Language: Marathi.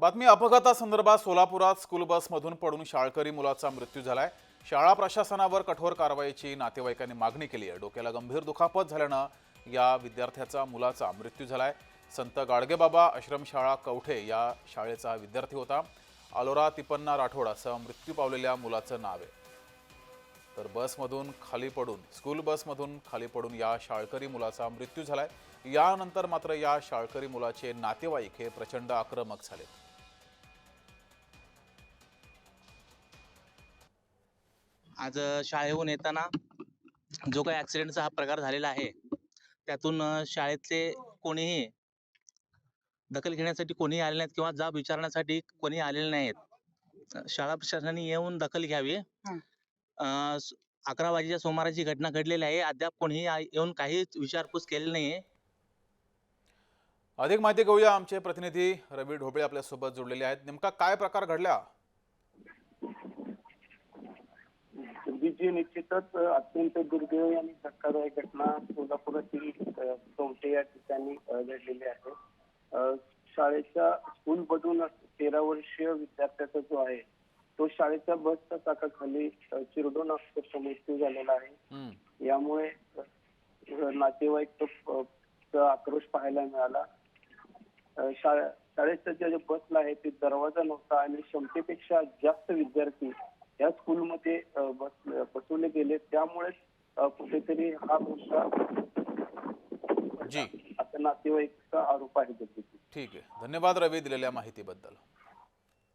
बातमी अपघातासंदर्भात सोलापुरात स्कूल बसमधून पडून शाळकरी मुलाचा मृत्यू झालाय. शाळा प्रशासनावर कठोर कारवाईची नातेवाईकांनी मागणी केली आहे. डोक्याला गंभीर दुखापत झाल्यानं या विद्यार्थ्याचा मुलाचा मृत्यू झालाय. संत गाडगेबाबा आश्रमशाळा कवठे या शाळेचा विद्यार्थी होता. आलोरा तिपन्ना राठोड असं मृत्यू पावलेल्या मुलाचं नाव आहे. तर बसमधून खाली पडून स्कूल बसमधून खाली पडून या शाळकरी मुलाचा मृत्यू झालाय. यानंतर मात्र या शाळकरी मुलाचे नातेवाईक हे प्रचंड आक्रमक झाले आज शाळेहून येताना जो काही ॲक्सिडेंटचा हा प्रकार झालेला आहे त्यातून शाळेतले कोणीही दखल घेण्यासाठी कोणीही आले नाहीत किंवा जाब विचारण्यासाठी कोणी आलेले नाहीत. शाळा प्रशासनाने येऊन दखल घ्यावी. अकरा वाजेच्या सुमाराची घटना घडलेली आहे. अद्याप कोणीही येऊन काहीच विचारपूस केलेली नाहीये. अधिक माहिती घेऊया आमचे प्रतिनिधी रवी ढोबळे आपल्यासोबत जोडलेले आहेत. नेमका काय प्रकार घडला? जी निश्चितच अत्यंत दुर्दैवी आणि धक्कादायक घटना सोलापुरातील कवठे या ठिकाणी घडलेली आहे. शाळेच्या स्कूल मधून तेरा वर्षीय विद्यार्थ्याचा जो आहे तो शाळेच्या बसच्या चाकाखाली चिरडून अक्षरशः मृत्यू झालेला आहे. यामुळे नातेवाईक तो आक्रोश पाहायला मिळाला. शाळा शाळेचं जे बसला आहे ते दरवाजा नव्हता आणि क्षमतेपेक्षा जास्त विद्यार्थी या स्कूलमध्ये बस बसवले गेले त्यामुळे कुठेतरी हा मुद्दा जी. आता नातेवाईकचा आरोप आहे. ठीक आहे. धन्यवाद रवी दिलेल्या माहितीबद्दल.